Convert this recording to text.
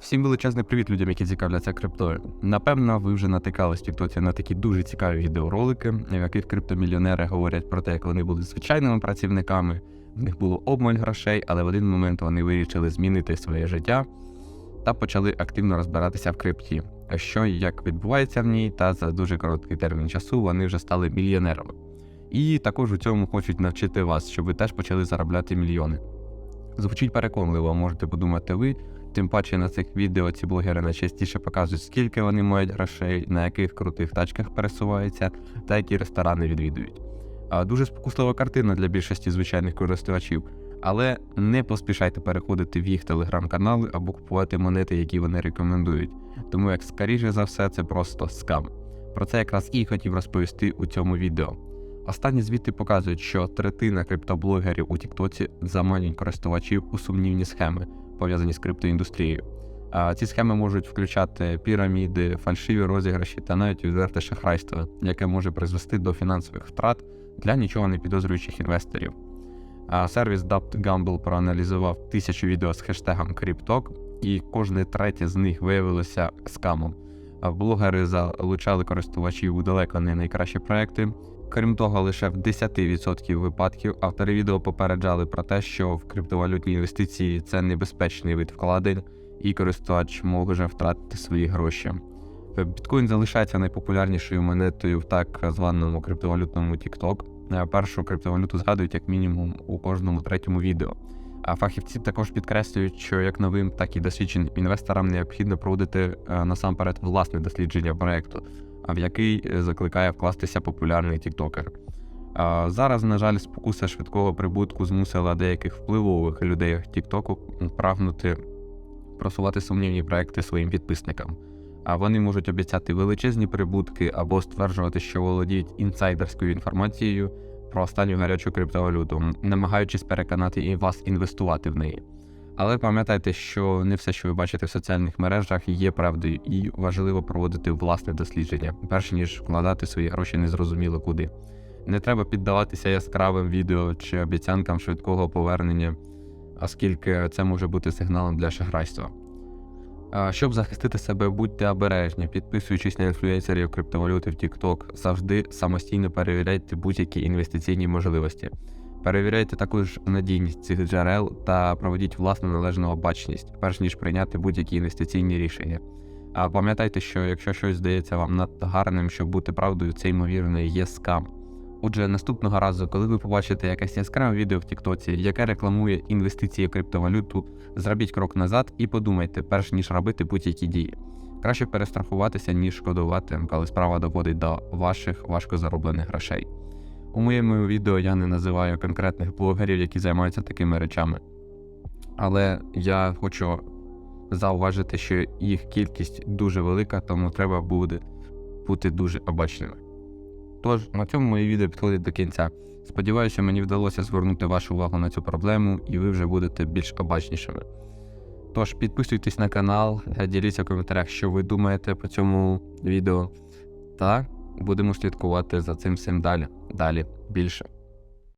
Всім величезний привіт людям, які цікавляться криптою. Напевно, ви вже натикались Тіктоці на такі дуже цікаві відеоролики, в яких криптомільйонери говорять про те, як вони були звичайними працівниками, в них було обмаль грошей, але в один момент вони вирішили змінити своє життя та почали активно розбиратися в крипті. Що і як відбувається в ній, та за дуже короткий термін часу вони вже стали мільйонерами. І також у цьому хочуть навчити вас, щоб ви теж почали заробляти мільйони. Звучить переконливо, можете подумати ви. Тим паче на цих відео ці блогери найчастіше показують, скільки вони мають грошей, на яких крутих тачках пересуваються та які ресторани відвідують. Дуже спокуслива картина для більшості звичайних користувачів, але не поспішайте переходити в їх телеграм-канали або купувати монети, які вони рекомендують, тому як скоріше за все це просто скам. Про це якраз і хотів розповісти у цьому відео. Останні звіти показують, що третина криптоблогерів у Тіктоці заманюють користувачів у сумнівні схеми, пов'язані з криптоіндустрією. А ці схеми можуть включати піраміди, фальшиві розіграші та навіть відверте шахрайство, яке може призвести до фінансових втрат для нічого не підозрюючих інвесторів. А сервіс Dubbed Gamble проаналізував тисячу відео з хештегом CrypTalk, і кожне третє з них виявилося скамом. Блогери залучали користувачів у далеко не найкращі проекти. Крім того, лише в 10% випадків автори відео попереджали про те, що в криптовалютні інвестиції це небезпечний вид вкладень, і користувач може втратити свої гроші. Біткоін залишається найпопулярнішою монетою в так званому криптовалютному TikTok. Е, Першу криптовалюту згадують як мінімум у кожному третьому відео. А фахівці також підкреслюють, що як новим, так і досвідченим інвесторам необхідно проводити е, насамперед власне дослідження проекту, в який е, закликає вкластися популярний тіктокер. Зараз, на жаль, спокуса швидкого прибутку змусила деяких впливових людей Тіктоку прагнути просувати сумнівні проекти своїм підписникам. А вони можуть обіцяти величезні прибутки або стверджувати, що володіють інсайдерською інформацією про останню гарячу криптовалюту, намагаючись переконати і вас інвестувати в неї. Але пам'ятайте, що не все, що ви бачите в соціальних мережах, є правдою, і важливо проводити власне дослідження, перш ніж вкладати свої гроші незрозуміло куди. Не треба піддаватися яскравим відео чи обіцянкам швидкого повернення, оскільки це може бути сигналом для шахрайства. Щоб захистити себе, будьте обережні, підписуючись на інфлюенсерів криптовалюти в TikTok, завжди самостійно перевіряйте будь-які інвестиційні можливості. Перевіряйте також надійність цих джерел та проведіть власну належну обачність, перш ніж прийняти будь-які інвестиційні рішення. А пам'ятайте, що якщо щось здається вам надто гарним, щоб бути правдою, це ймовірно є скам. Отже, наступного разу, коли ви побачите якесь яскраве відео в Тіктоці, яке рекламує інвестиції в криптовалюту, зробіть крок назад і подумайте, перш ніж робити будь-які дії. Краще перестрахуватися, ніж шкодувати, коли справа доводить до ваших важко зароблених грошей. У моєму відео я не називаю конкретних блогерів, які займаються такими речами. Але я хочу зауважити, що їх кількість дуже велика, тому треба буде бути дуже обачними. Тож, на цьому моє відео підходить до кінця. Сподіваюся, мені вдалося звернути вашу увагу на цю проблему, і ви вже будете більш обачнішими. Тож, підписуйтесь на канал, діліться в коментарях, що ви думаєте по цьому відео, та будемо слідкувати за цим всім далі. Далі більше.